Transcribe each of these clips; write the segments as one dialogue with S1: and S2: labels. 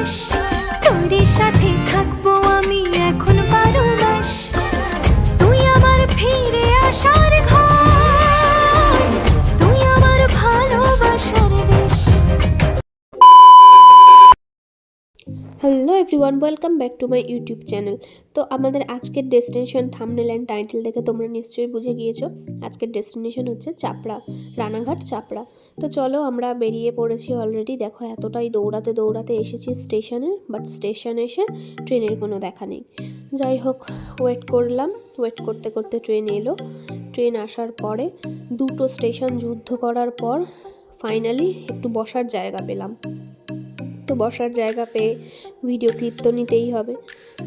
S1: মাস তোর সাথে থাকব আমি এখন বারো মাস। তুই আমার ফিরে আসার ঘর। তুই আমার
S2: hello everyone welcome back to my YouTube channel তো আমাদের আজকের ডেস্টিনেশন থামনেল অ্যান্ড টাইটেল দেখে তোমরা নিশ্চয়ই বুঝে গিয়েছো। আজকের ডেস্টিনেশন হচ্ছে চাপড়া, রানাঘাট চাপড়া। তো চলো, আমরা বেরিয়ে পড়েছি অলরেডি দেখো, এতটাই দৌড়াতে দৌড়াতে এসেছি স্টেশনে বাট স্টেশনে এসে ট্রেনের কোনো দেখা নেই। যাই হোক ওয়েট করলাম। ওয়েট করতে করতে ট্রেন এলো। ট্রেন আসার পরে দুটো স্টেশন যুদ্ধ করার পর ফাইনালি একটু বসার জায়গা পেলাম। তো বসার জায়গা পেয়ে ভিডিও ক্লিপ তো নিতেই হবে।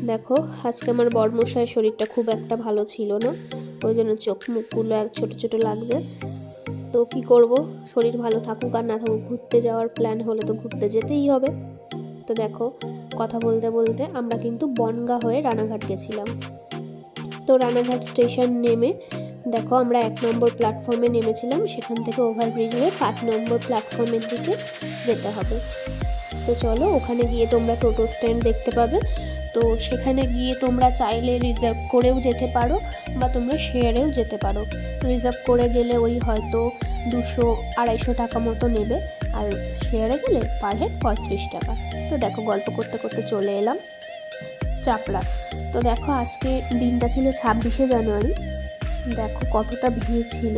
S2: দেখো, আজকে আমার বর্মশায় শরীরটা খুব একটা ভালো ছিল না। ওই জন্য চোখ মুখগুলো এক ছোটো ছোটো লাগছে। তো কি করব? শরীর ভালো থাকুক আর না থাকুক, ঘুরতে যাওয়ার প্ল্যান হলে তো ঘুরতে যেতেই হবে। তো দেখো, কথা বলতে বলতে আমরা কিন্তু বনগা হয়ে রানাঘাট গেছিলাম। তো রানাঘাট স্টেশন নেমে দেখো আমরা এক নম্বর প্ল্যাটফর্মে নেমেছিলাম, সেখান থেকে ওভারব্রিজ হয়ে পাঁচ নম্বর প্ল্যাটফর্মের দিকে যেতে হবে। তো চলো ওখানে গিয়ে তোমরা টোটো স্ট্যান্ড দেখতে পাবে। তো সেখানে গিয়ে তোমরা চাইলে রিজার্ভ করেও যেতে পারো বা তোমরা শেয়ারেও যেতে পারো। রিজার্ভ করে গেলে ওই হয়তো দুশো, আড়াইশো টাকা মতো নেবে। আর শেয়ারে গেলে পার হেড পঁয়ত্রিশ টাকা। তো দেখো গল্প করতে করতে চলে এলাম। চাপড়া। তো দেখো আজকে দিনটা ছিল ছাব্বিশে জানুয়ারি। দেখো কতটা ভিড় ছিল।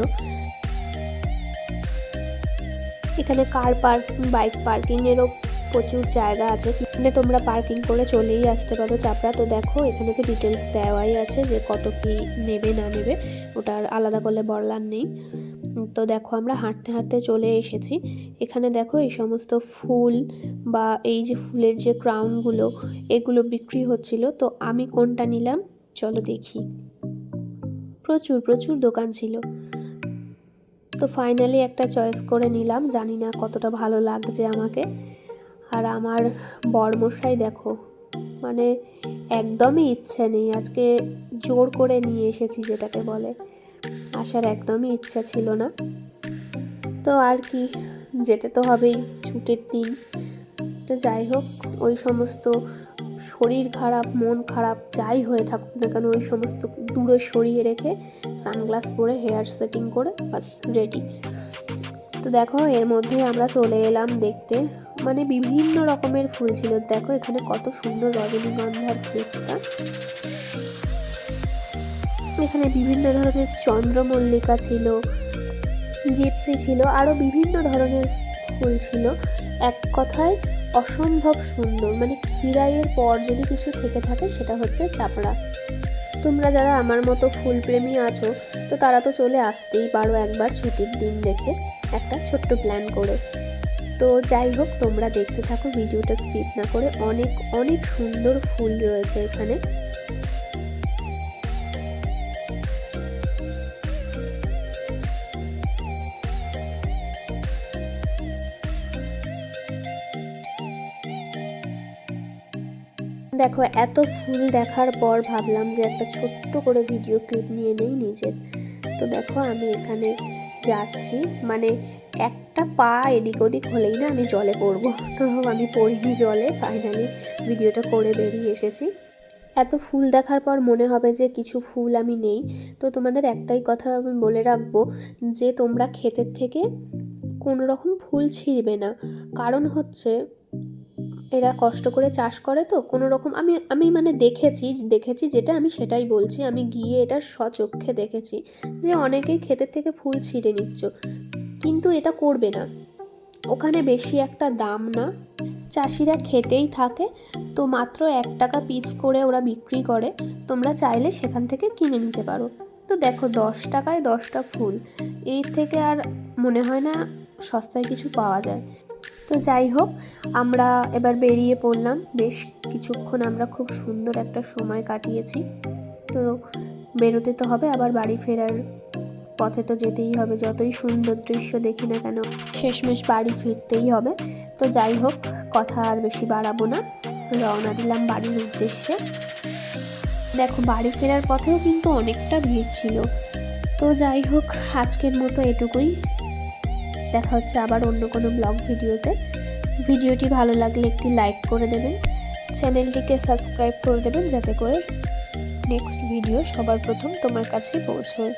S2: এখানে কার পার্কিং বাইক পার্কিংয়েরও প্রচুর জায়গা আছে। এখানে তোমরা পার্কিং করে চলেই আসতে পারো। চাপড়া তো দেখো, এখানে তো ডিটেলস দেওয়াই আছে যে কত কি নেবে, না নেবে। ওটা আর আলাদা করলে বলার নেই। তো দেখো, আমরা হাঁটতে হাঁটতে চলে এসেছি। এখানে দেখো, এই সমস্ত ফুল বা এই যে ফুলের যে ক্রাউনগুলো এগুলো বিক্রি হচ্ছিল। তো আমি কোনটা নিলাম? চলো দেখি। প্রচুর প্রচুর দোকান ছিল। তো ফাইনালি একটা চয়েস করে নিলাম। জানি না কতটা ভালো লাগছে আমাকে। আর আমার বরমশাই দেখো মানে একদমই ইচ্ছে নেই। আজকে জোর করে নিয়ে এসেছি যেটাকে বলে। আসার একদমই ইচ্ছা ছিল না। তো আর কি, যেতে তো হবেই ছুটির দিন। তো যাই হোক, ওই সমস্ত শরীর খারাপ, মন খারাপ, যাই হয়ে থাকুক না কেন, ওই সমস্ত দূরে সরিয়ে রেখে সানগ্লাস পরে হেয়ার সেটিং করে বাস রেডি। তো দেখো, এর মধ্যে আমরা চলে এলাম দেখতে। মানে বিভিন্ন রকমের ফুল ছিল। দেখো, এখানে কত সুন্দর রজনীগন্ধার ফুলটা। এখানে বিভিন্ন ধরনের চন্দ্রমল্লিকা ছিল, জিপসি ছিল আরও বিভিন্ন ধরনের ফুল ছিল। এক কথায়, অসম্ভব সুন্দর। মানে খিরাইয়ের পর যদি কিছু থেকে থাকে, সেটা হচ্ছে চাপড়া। তোমরা যারা আমার মতো ফুলপ্রেমী আছো, তো তারা তো চলে আসতেই পারো একবার ছুটির দিন দেখে। একটা ছোট্ট প্ল্যান করে। তো যাই হোক, তোমরা দেখতে থাকো, ভিডিওটা স্কিপ না করে অনেক অনেক সুন্দর ফুল রয়েছে এখানে। দেখো, এত ফুল দেখার পর ভাবলাম যে একটা ছোট্ট করে ভিডিও ক্লিপ নিয়ে নেই নিজের। তো দেখো, আমি এখানে যাচ্ছি মানে একটা পা এদিক ওদিক হলেই না আমি জলে পড়ব। তো আমি পড়িনি জলে ফাইনালি ভিডিওটা করে বেরিয়ে এসেছি। এত ফুল দেখার পর মনে হবে যে কিছু ফুল আমি নেই। তো তোমাদের একটাই কথা আমি বলে রাখব যে তোমরা ক্ষেতের থেকে কোনো রকম ফুল ছিঁড়বে না। কারণ হচ্ছে এরা কষ্ট করে চাষ করে তো, কোনো রকম আমি আমি মানে দেখেছি দেখেছি যেটা আমি সেটাই বলছি, আমি গিয়ে এটা স্বচক্ষে দেখেছি যে অনেকেই ক্ষেতের থেকে ফুল ছিঁড়ে নিচ্ছ, কিন্তু এটা করবে না। ওখানে বেশি একটা দাম না, চাষিরা খেতেই থাকে, তো মাত্র এক টাকা পিস করে ওরা বিক্রি করে, তোমরা চাইলে সেখান থেকে কিনে নিতে পারো। তো দেখো, দশ টাকায় দশটা ফুল, এর থেকে আর মনে হয় না সস্তায় কিছু পাওয়া যায়। তো যাই হোক, আমরা এবার বেরিয়ে পড়লাম। বেশ কিছুক্ষণ আমরা খুব সুন্দর একটা সময় কাটিয়েছি। তো বেরোতে তো হবে, আবার বাড়ি ফেরার পথে তো যেতেই হবে। যতই সুন্দর দৃশ্য দেখি না কেন, শেষমেশ বাড়ি ফিরতেই হবে। তো যাই হোক, কথা আর বেশি বাড়াবো না। রওনা দিলাম বাড়ির উদ্দেশ্যে। দেখো, বাড়ি ফেরার পথেও কিন্তু অনেকটা ভিড় ছিল। তো যাই হোক, আজকের মতো এটুকুই। দেখা হচ্ছে আবার অন্য কোনো ব্লগ ভিডিওতে। ভিডিওটি ভালো লাগলে একটি লাইক করে দেবেন। চ্যানেলটিকে সাবস্ক্রাইব করে দেবেন যাতে করে নেক্সট ভিডিও সবার প্রথম তোমার কাছে পৌঁছয়।